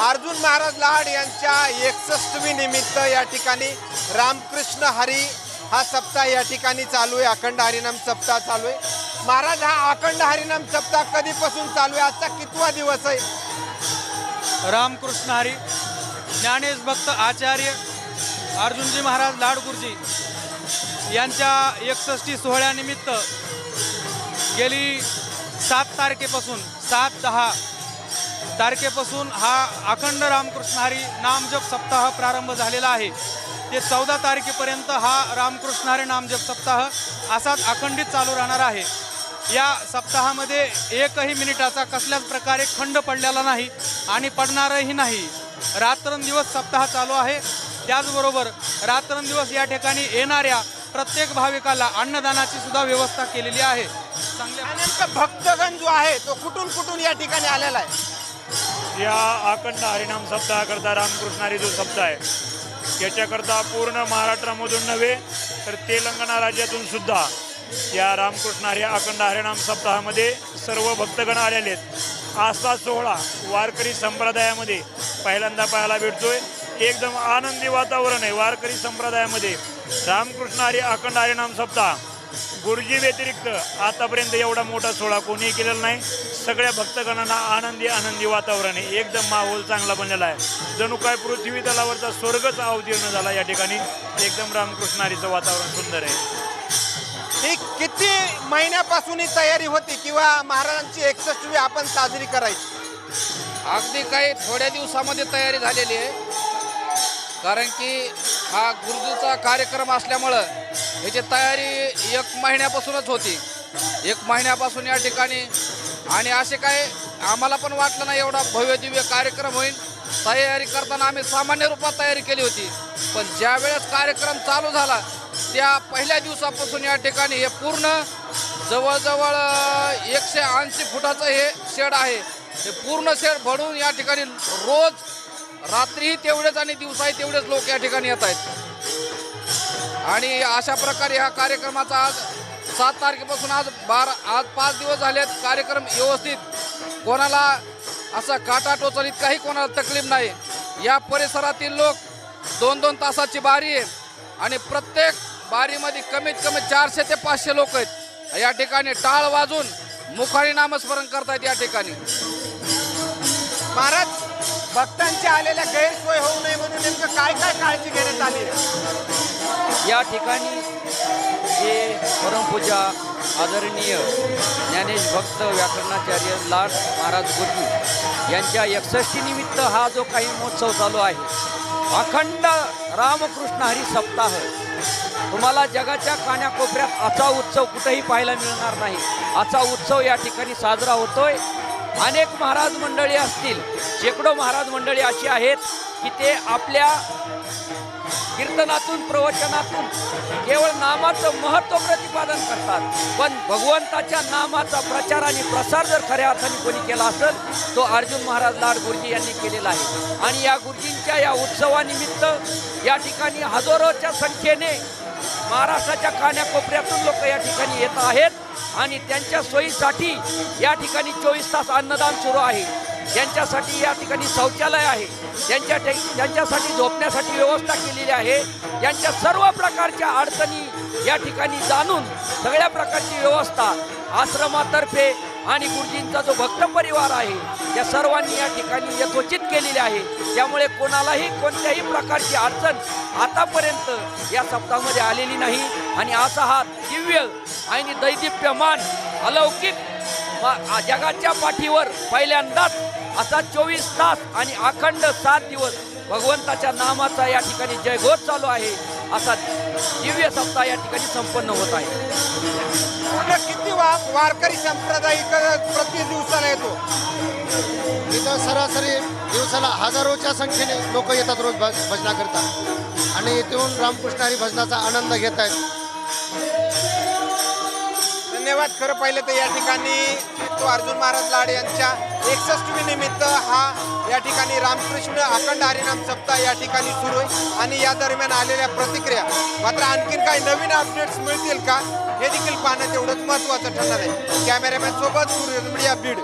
अर्जुन महाराज लाड यांच्या एकसष्टमी निमित्त या ठिकाणी रामकृष्ण हरी हा सप्ताह या ठिकाणी चालू आहे. अखंड हरिनाम सप्ताह चालू आहे. महाराज हा अखंड हरिनाम सप्ताह कधीपासून चालू आहे? आजचा कितवा दिवस आहे? रामकृष्ण हरी ज्ञानेश भक्त आचार्य अर्जुनजी महाराज लाडगुरुजी यांच्या एकसष्टी सोहळ्यानिमित्त गेली सात तारखेपासून सात दहा तारखेपासून हा अखंड रामकृष्ण हरी नामजप सप्ताह प्रारंभ झालेला आहे. ते चौदा तारखेपर्यंत हा रामकृष्ण हरी नामजप सप्ताह असाच अखंडित चालू राहणार आहे. या सप्ताहामध्ये एकही मिनिटाचा कसल्याच प्रकारे खंड पडलेला नाही आणि पडणारही नाही. रात्रंदिवस सप्ताह चालू आहे. त्याचबरोबर रात्रंदिवस या ठिकाणी येणाऱ्या प्रत्येक भाविकाला अन्नदानाची सुद्धा व्यवस्था केलेली आहे. चांगल्या भक्तगण जो आहे तो कुठून कुठून या ठिकाणी आलेला आहे? या अखंड हरिनाम सप्ताहाकरता रामकृष्णारी जो सप्ताह आहे याच्याकरता पूर्ण महाराष्ट्रामधून नव्हे तर तेलंगणा राज्यातून सुद्धा या रामकृष्ण हरी अखंड हरिनाम सप्ताहामध्ये सर्व भक्तगण आलेले आहेत. आजचा सोहळा वारकरी संप्रदायामध्ये पहिल्यांदा पाहायला भेटतोय. एकदम आनंदी वातावरण आहे वारकरी संप्रदायामध्ये. रामकृष्ण हरी अखंड हरिनाम सप्ताह. गुरुजी व्यतिरिक्त आतापर्यंत एवढा मोठा सोहळा कोणीही केलेला नाही. सगळ्या भक्तगणांना आनंदी आनंदी वातावरण आहे. एकदम माहोल चांगला बनलेला आहे. जणू काय पृथ्वी तलावरचा स्वर्गच अवतीर्ण झाला या ठिकाणी. एकदम रामकृष्ण हरीचं वातावरण सुंदर आहे. ही किती महिन्यापासून ही तयारी होती किंवा महाराजांची एकसष्टमी आपण साजरी करायची? अगदी काही थोड्या दिवसामध्ये तयारी झालेली आहे. कारण की हा गुरुजीचा कार्यक्रम असल्यामुळं ह्याची तयारी एक महिन्यापासूनच होती. एक महिन्यापासून या ठिकाणी आणि असे काय आम्हाला पण वाटलं नाही एवढा भव्य दिव्य कार्यक्रम होईल. तयारी करताना आम्ही सामान्य रूपात तयारी केली होती. पण ज्यावेळेस कार्यक्रम चालू झाला त्या पहिल्या दिवसापासून या ठिकाणी हे पूर्ण जवळजवळ एकशे ऐंशी फुटाचं हे शेड आहे. हे पूर्ण शेड भरून या ठिकाणी रोज रात्रीही तेवढेच आणि दिवसाही तेवढेच लोक या ठिकाणी येत आहेत. आणि अशा प्रकारे ह्या कार्यक्रमाचा आज सात तारखेपासून आज बारा आज पाच दिवस झालेत. कार्यक्रम व्यवस्थित. कोणाला असा काटा टोचलीत काही कोणाला तकलीफ नाही. या परिसरातील लोक दोन दोन तासाची बारी आहे. आणि प्रत्येक बारीमध्ये कमीत कमी चारशे ते पाचशे लोक आहेत. या ठिकाणी टाळ वाजून मुखारी नामस्मरण करतायत या ठिकाणी. महाराज भक्तांच्या आलेल्या गैरसोय होऊ नये म्हणून नेमकं काय काय काळजी घेण्यात आली आहे? या ठिकाणी जे परमपूजा आदरणीय ज्ञानेश भक्त व्याकरणाचार्य लाड महाराज गुरुजी यांच्या एकसष्टी निमित्त हा जो काही महोत्सव चालू आहे अखंड रामकृष्ण हरी सप्ताह. तुम्हाला जगाच्या कान्याकोपऱ्यात असा उत्सव कुठेही पाहायला मिळणार नाही. असा उत्सव या ठिकाणी साजरा होतोय. अनेक महाराज मंडळी असतील. शेकडो महाराज मंडळी अशी आहेत की ते आपल्या कीर्तनातून प्रवचनातून केवळ नामाचं महत्त्व प्रतिपादन करतात. पण भगवंताच्या नामाचा प्रचार आणि प्रसार जर खऱ्या अर्थाने कोणी केला असेल तो अर्जुन महाराज लाड गुरुजी यांनी केलेला आहे. आणि या गुरुजींच्या या उत्सवानिमित्त या ठिकाणी हजारोच्या संख्येने महाराष्ट्राच्या कान्याकोपऱ्यातून लोक या ठिकाणी येत आहेत. आणि त्यांच्या सोयीसाठी या ठिकाणी चोवीस तास अन्नदान सुरू आहे. त्यांच्यासाठी या ठिकाणी शौचालय आहे. त्यांच्या त्यांच्यासाठी झोपण्यासाठी व्यवस्था केलेली आहे. त्यांच्या सर्व प्रकारच्या अडचणी या ठिकाणी जाणून सगळ्या प्रकारची व्यवस्था आश्रमातर्फे आणि गुरुजींचा जो भक्त परिवार आहे त्या सर्वांनी या ठिकाणी यथोचित केलेली आहे. त्यामुळे कोणालाही कोणत्याही प्रकारची अडचण आतापर्यंत या सप्ताहामध्ये आलेली नाही. आणि असा हा दिव्य आणि दैदिप्यमान अलौकिक जगाच्या पाठीवर पहिल्यांदाच असा चोवीस तास आणि अखंड सात दिवस भगवंताच्या नामाचा या ठिकाणी जयघोष चालू आहे. असा दिव्य सप्ताह या ठिकाणी संपन्न होत आहे. पूर्ण किती वा वारकरी संप्रदाय प्रति दिवसाला येतो? इथं सरासरी दिवसाला हजारोच्या संख्येने लोक येतात रोज भज भजनाकरता. आणि इथून रामकृष्ण हरी भजनाचा आनंद घेत आहेत धन्यवाद. खरं पाहिलं तर या ठिकाणी तो अर्जुन महाराज लाड यांच्या एकसष्टवी निमित्त हा या ठिकाणी रामकृष्ण अखंड हरिनाम सप्ताह या ठिकाणी सुरू आहे. आणि या दरम्यान आलेल्या प्रतिक्रिया मात्र आणखीन काही नवीन अपडेट्स मिळतील का हे देखील पाहणं तेवढंच महत्त्वाचं ठरणार आहे. कॅमेरामॅन सोबत सूर्य मीडिया बीड.